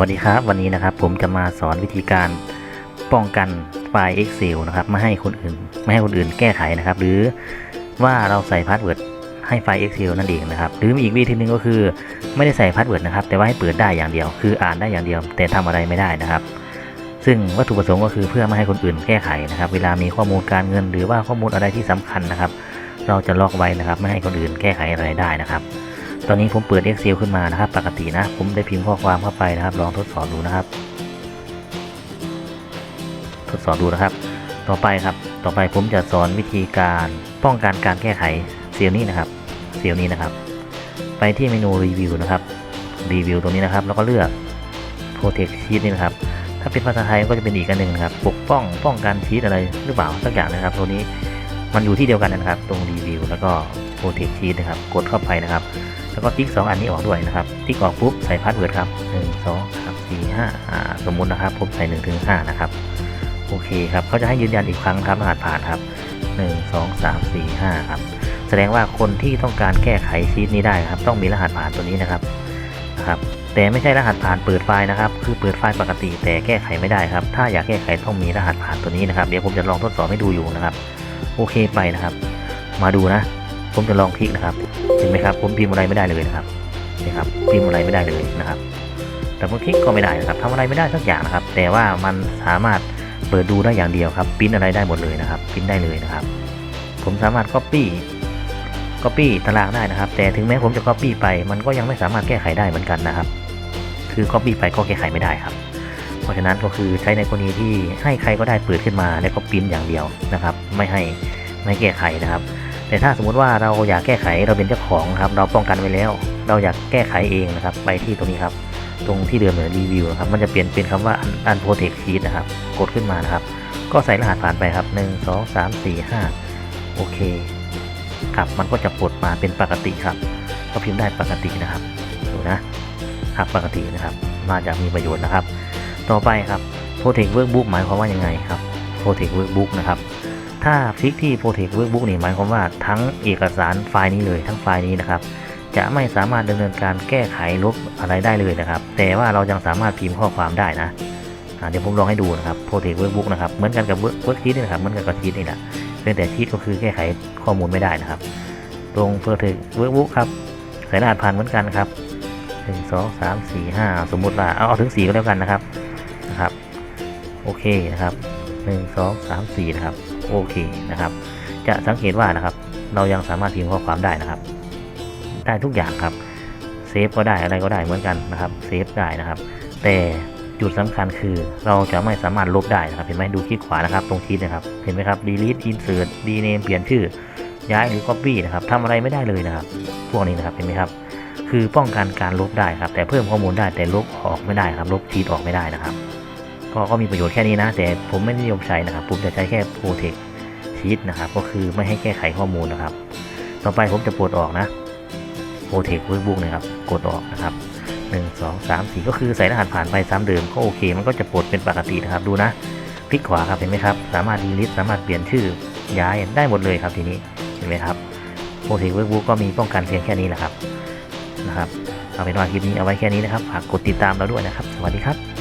วัสดีครับวันนี้นะครับผมจะมาสอนวิธีการป้องกันไฟล์ Excel นะครับไม่ให้คนอื่นไม่ให้คนอื่นแก้ไขนะครับ หรือว่าเราใส่พาสเวิร์ดให้ไฟล์ Excel นั่นเองนะครับ หรือมีอีกวิธีหนึ่งก็คือไม่ได้ใส่พาสเวิร์ดนะครับ แต่ว่าให้เปิดได้อย่างเดียว คืออ่านได้อย่างเดียว แต่ทำอะไรไม่ได้นะครับ ซึ่งวัตถุประสงค์ก็คือเพื่อไม่ให้คนอื่นแก้ไขนะครับ เวลามีข้อมูลการเงิน หรือว่าข้อมูลอะไรที่สำคัญนะครับ เราจะล็อกไว้นะครับ ไม่ให้คนอื่นแก้ไขอะไรได้นะครับ ตอนนี้ผมเปิด Excel ขึ้นมานะครับ ปกตินะ ผมได้พิมพ์ข้อความเข้าไปนะครับ ลองทดสอบดูนะครับ ทดสอบดูนะครับ ต่อไปครับ ต่อไปผมจะสอนวิธีการป้องกันการแก้ไขเซลล์นี้นะครับ เซลล์นี้นะครับ ไปที่เมนูรีวิวนะครับ รีวิวตรงนี้นะครับ แล้วก็เลือก protect sheet นี่นะครับ ถ้าเป็นภาษาไทยก็จะเป็นอีกอันหนึ่งนะครับ ปกป้อง ป้องกันชีตอะไรหรือเปล่าสักอย่างนะครับ ตัวนี้ มันอยู่ที่เดียวกันนะครับ ตรงรีวิวแล้วก็ protect sheet นะครับ กดเข้าไปนะครับ แล้วก็ติ๊ก 2 อันนี้ออกด้วยนะครับ ติ๊กออกปุ๊บใส่พาสเวิร์ดครับ 1 2 3 4 5อ่าสมมุตินะครับผมใส่1ถึง5นะครับ โอเคครับเขาจะให้ยืนยันอีกครั้งครับรหัสผ่านครับ 1 2 3 4 5 ครับ แสดงว่าคนที่ต้องการแก้ไขชีตนี้ได้ครับ ต้องมีรหัสผ่านตัวนี้นะครับนะครับ แต่ไม่ใช่รหัสผ่านเปิดไฟล์นะครับ คือเปิดไฟล์ปกติ แต่แก้ไขไม่ได้ครับ ถ้าอยากแก้ไขต้องมีรหัสผ่านตัวนี้นะครับ เดี๋ยวผมจะลองทดสอบให้ดูอยู่นะครับ โอเคไปนะครับ มาดูนะ ผมจะลองคลิกนะครับ เห็นไหมครับ ผมพิมพ์อะไรไม่ได้เลยนะครับนี่ครับพิมพ์อะไรไม่ได้เลยนะครับ แต่เมื่อคลิกก็ไม่ได้นะครับทำอะไรไม่ได้สักอย่างนะครับ แต่ว่ามันสามารถเปิดดูได้อย่างเดียวครับพิมพ์อะไรได้หมดเลยนะครับพิมพ์ได้เลยนะครับ ผมสามารถ Copy Copy ตารางได้นะครับ แต่ถึงแม้ผมจะ Copy ไป มันก็ยังไม่สามารถแก้ไขได้เหมือนกันนะครับ คือ Copy ไปก็แก้ไขไม่ได้ครับ เพราะฉะนั้นก็คือใช้ในกรณีที่ให้ใครก็ได้เปิดขึ้นมาแล้วก็พิมพ์อย่างเดียวนะครับ ไม่ให้ไม่แก้ไขนะครับ แต่ถ้าสมมุติว่าเราอยากแก้ไขเราเป็นเจ้าของครับ เราป้องกันไว้แล้ว เราอยากแก้ไขเองนะครับ ไปที่ตรงนี้ครับ ตรงที่เดิมเหมือนรีวิวนะครับ มันจะเปลี่ยนเป็นคำว่า un protect sheet นะครับ กดขึ้นมานะครับ ก็ใส่รหัสผ่านไปครับ1 2 3 4 5โอเคครับมันก็จะปลดมาเป็นปกติครับ ก็พิมพ์ได้ปกตินะครับดูนะครับปกตินะครับมาจะมีประโยชน์นะครับ ต่อไปครับ protect workbook หมายความว่ายังไงครับ protect workbook นะครับ ถ้าคลิกที่ protect workbook นี่หมายความว่าทั้งเอกสารไฟล์นี้เลยทั้งไฟล์นี้นะครับจะไม่สามารถดำเนินการแก้ไขลบอะไรได้เลยนะครับ แต่ว่าเรายังสามารถพิมพ์ข้อความได้นะเดี๋ยวผมลองให้ดูนะครับ protect workbook นะครับเหมือนกันกับ work worksheet นี่นะครับเหมือนกันกับชีตนี่แหละเพียงแต่ชีตก็คือแก้ไขข้อมูลไม่ได้นะครับ ตรง protect workbook ครับใส่รหัสผ่านเหมือนกันครับหนึ่งสองสามสี่ห้าสมมุติว่าเอาเอาถึงสี่ก็แล้วกันนะครับนะครับโอเคนะครับหนึ่งสองสามสี่นะครับ โอเคนะครับ จะสังเกตว่านะครับ เรายังสามารถพิมพ์ข้อความได้นะครับ ได้ทุกอย่างครับ เซฟก็ได้อะไรก็ได้เหมือนกันนะครับ เซฟได้นะครับ แต่จุดสำคัญคือเราจะไม่สามารถลบได้นะครับ เห็นไหมดูคลิกขวานะครับ ตรงชีตนะครับ เห็นไหมครับ delete insert rename เปลี่ยนชื่อ ย้ายหรือ copy นะครับทำอะไรไม่ได้เลยนะครับ พวกนี้นะครับ เห็นไหมครับ คือป้องกันการลบได้ครับ แต่เพิ่มข้อมูลได้แต่ลบออกไม่ได้ครับ ลบชีตออกไม่ได้นะครับ ก็ก็มีประโยชน์แค่นี้นะ แต่ผมไม่นิยมใช้นะครับ ผมจะใช้แค่ protect sheet นะครับ ก็คือไม่ให้แก้ไขข้อมูลนะครับ ต่อไปผมจะปลดออกนะ protect workbook นะครับ กดออกนะครับ 1 2 3 4 ก็คือใส่รหัสผ่านไปซ้ำเดิมก็โอเค มันก็จะปลดเป็นปกตินะครับ ดูนะ คลิกขวาครับ เห็นไหมครับ สามารถ delete สามารถเปลี่ยนชื่อ ย้ายได้หมดเลยครับทีนี้ เห็นไหมครับ protect workbook ก็มีป้องกันเพียงแค่นี้แหละครับ นะครับ เอาเป็นว่าคลิปนี้เอาไว้แค่นี้นะครับ ฝากกดติดตามเราด้วยนะครับ สวัสดีครับ